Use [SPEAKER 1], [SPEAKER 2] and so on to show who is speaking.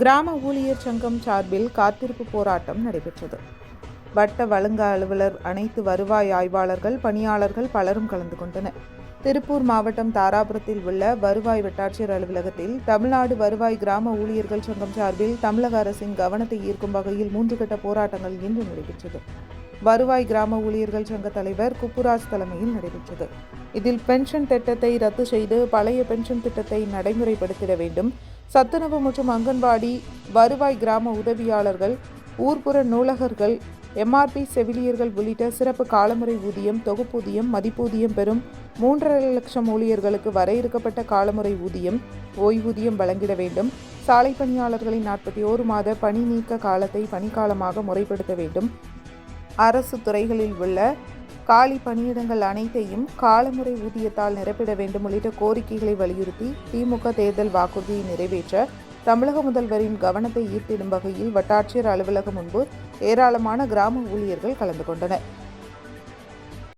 [SPEAKER 1] கிராம ஊழியர் சங்கம் சார்பில் காத்திருப்பு போராட்டம் நடைபெற்றது. வட்ட வழங்க அலுவலர் அனைத்து வருவாய் ஆய்வாளர்கள் பணியாளர்கள் பலரும் கலந்து கொண்டனர். திருப்பூர் மாவட்டம் தாராபுரத்தில் உள்ள வருவாய் வட்டாட்சியர் அலுவலகத்தில் தமிழ்நாடு வருவாய் கிராம ஊழியர்கள் சங்கம் சார்பில் தமிழக அரசின் கவனத்தை ஈர்க்கும் வகையில் மூன்று கட்ட போராட்டங்கள் இன்று நடைபெற்றது. வருவாய் கிராம ஊழியர்கள் சங்க தலைவர் குப்புராஜ் தலைமையில் நடைபெற்றது. இதில் பென்ஷன் திட்டத்தை ரத்து செய்து பழைய பென்ஷன் திட்டத்தை நடைமுறைப்படுத்திட வேண்டும். சத்துணவு மற்றும் அங்கன்வாடி வருவாய் கிராம உதவியாளர்கள் ஊர்ப்புற நூலகர்கள் எம்ஆர்பி செவிலியர்கள் உள்ளிட்ட சிறப்பு காலமுறை ஊதியம் தொகுப்பூதியம் மதிப்பூதியம் பெறும் மூன்றரை லட்சம் ஊழியர்களுக்கு வரையறுக்கப்பட்ட காலமுறை ஊதியம் ஓய்வூதியம் வழங்கிட வேண்டும். சாலை பணியாளர்களின் நாற்பத்தி ஓரு மாத பணி நீக்க காலத்தை பணிக்காலமாக முறைப்படுத்த வேண்டும். அரசு துறைகளில் உள்ள காலி பணியிடங்கள் அனைத்தையும் காலமுறை ஊதியத்தால் நிரப்பிட வேண்டும் உள்ளிட்ட கோரிக்கைகளை வலியுறுத்தி திமுக தேர்தல் வாக்குறுதியை நிறைவேற்ற தமிழக முதல்வரின் கவனத்தை ஈர்த்திடும் வகையில் வட்டாட்சியர் அலுவலகம் முன்பு ஏராளமான கிராம ஊழியர்கள் கலந்து கொண்டனர்.